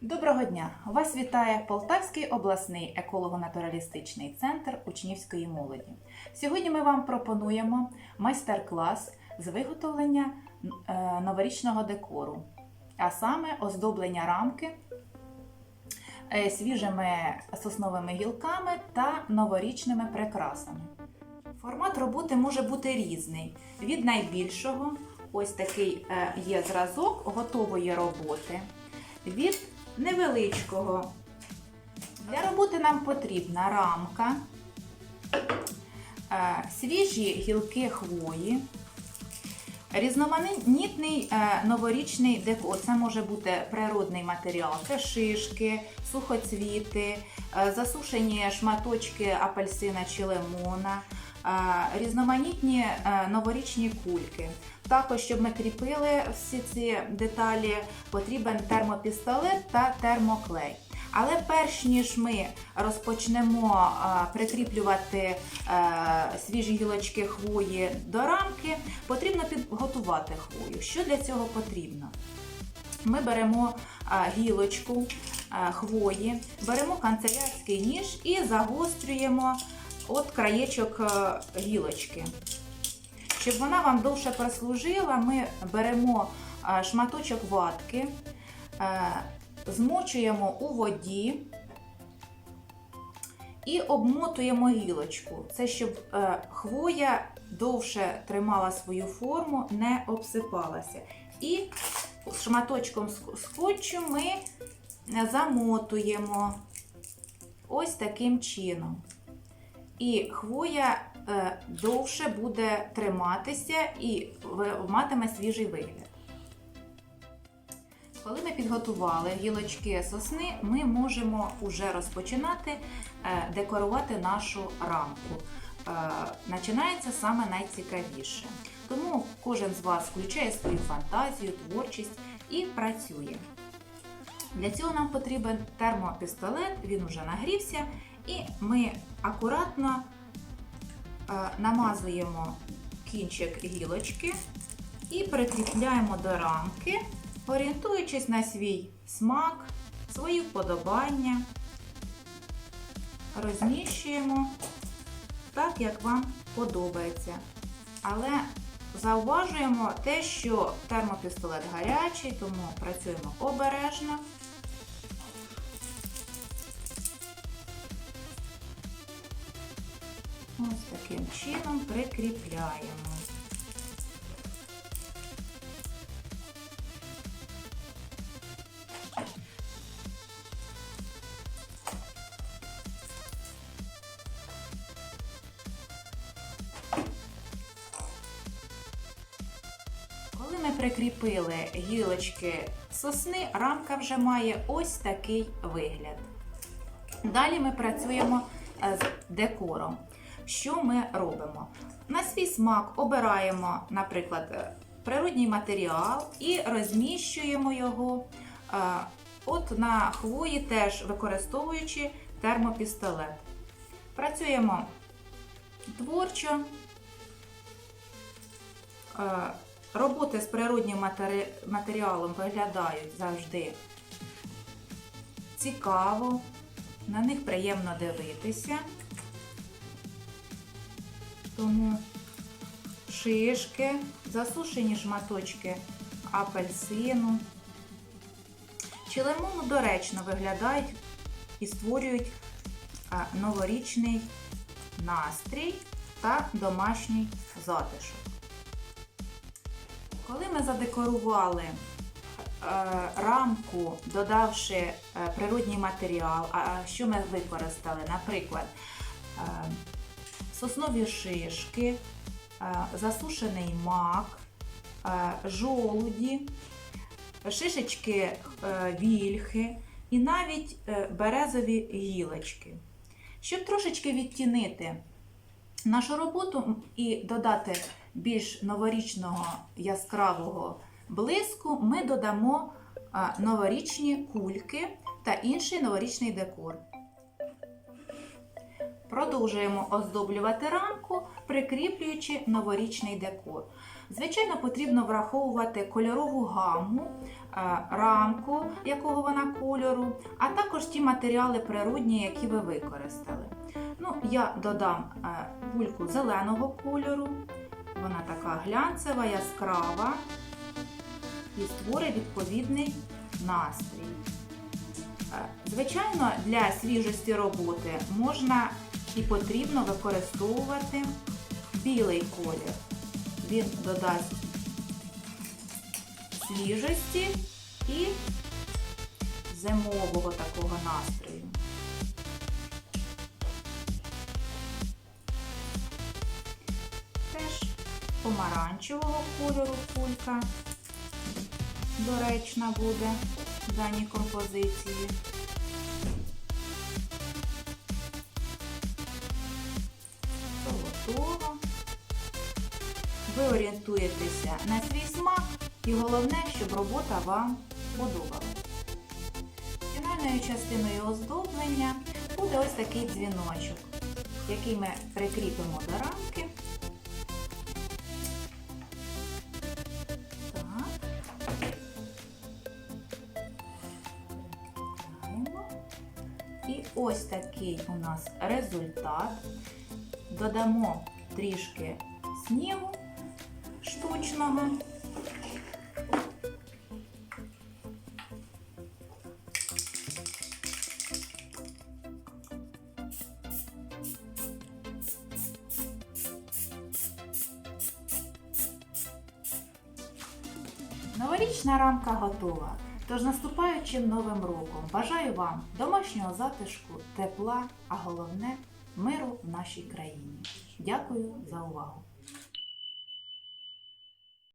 Доброго дня! Вас вітає Полтавський обласний еколого-натуралістичний центр учнівської молоді. Сьогодні ми вам пропонуємо майстер-клас з виготовлення е, новорічного декору, а саме оздоблення рамки е, свіжими сосновими гілками та новорічними прикрасами. Формат роботи може бути різний. Від найбільшого, ось такий е, є зразок готової роботи. Від невеличкого. Для роботи нам потрібна рамка, е, свіжі гілки хвої, різноманітний е, новорічний декор. Це може бути природний матеріал, це шишки, сухоцвіти, засушені шматочки апельсина чи лимона, е, різноманітні е, новорічні кульки. Також, щоб ми кріпили всі ці деталі, потрібен термопістолет та термоклей. Але перш ніж ми розпочнемо прикріплювати е, свіжі гілочки хвої до рамки, потрібно підготувати хвою. Що для цього потрібно? Ми беремо гілочку а, хвої, беремо канцелярський ніж і загострюємо от краєчок е, гілочки. Щоб вона вам довше прослужила, ми беремо е, шматочок ватки, е, змочуємо у воді і обмотуємо гілочку. Це щоб е, хвоя довше тримала свою форму, не обсипалася. І шматочком скотчу ми замотуємо ось таким чином. І хвоя е, довше буде триматися і матиме свіжий вигляд. Коли ми підготували гілочки сосни, ми можемо вже розпочинати е, декорувати нашу рамку. Е, Починається саме найцікавіше. Тому кожен з вас включає свою фантазію, творчість і працює. Для цього нам потрібен термопістолет, він вже нагрівся, і ми акуратно е, намазуємо кінчик гілочки і прикріпляємо до рамки, орієнтуючись на свій смак, свої вподобання. Розміщуємо так, як вам подобається. Але зауважуємо те, що термопістолет гарячий, тому працюємо обережно. Ось таким чином прикріпляємо. Прикріпили гілочки сосни, рамка вже має ось такий вигляд. Далі ми працюємо е, з декором. Що ми робимо? На свій смак обираємо, наприклад, е, природній матеріал і розміщуємо його е, от на хвої, теж використовуючи термопістолет. Працюємо творчо. Роботи з природнім матері- матеріалом виглядають завжди цікаво, на них приємно дивитися. Тому шишки, засушені шматочки апельсину чи лимону доречно виглядають і створюють новорічний настрій та домашній затишок. Коли ми задекорували е, рамку, додавши е, природній матеріал, а що ми використали? Наприклад, е, соснові шишки, засушений мак, жолуді, шишечки вільхи і навіть березові гілочки. Щоб трошечки відтінити нашу роботу і додати більш новорічного яскравого блиску, ми додамо новорічні кульки та інший новорічний декор. Продовжуємо оздоблювати рамку, прикріплюючи новорічний декор. Звичайно, потрібно враховувати кольорову гаму, рамку, якого вона кольору, а також ті матеріали природні, які ви використали. Ну, я додам бульку зеленого кольору, вона така глянцева, яскрава і створить відповідний настрій. Е, Звичайно, для свіжості роботи можна і потрібно використовувати білий колір. Він додасть свіжості і зимового такого настрою. Помаранчевого кольору кулька доречна буде в даній композиції. Золотого. Ви орієнтуєтеся на свій смак і головне, щоб робота вам подобалася. Фінальною частиною оздоблення буде ось такий дзвіночок, який ми прикріпимо до рамки. І ось такий у нас результат. Додамо трішки снігу штучного. Новорічна рамка готова. Тож наступаючим новим роком бажаю вам домашнього затишку, тепла, а головне миру в нашій країні. Дякую за увагу!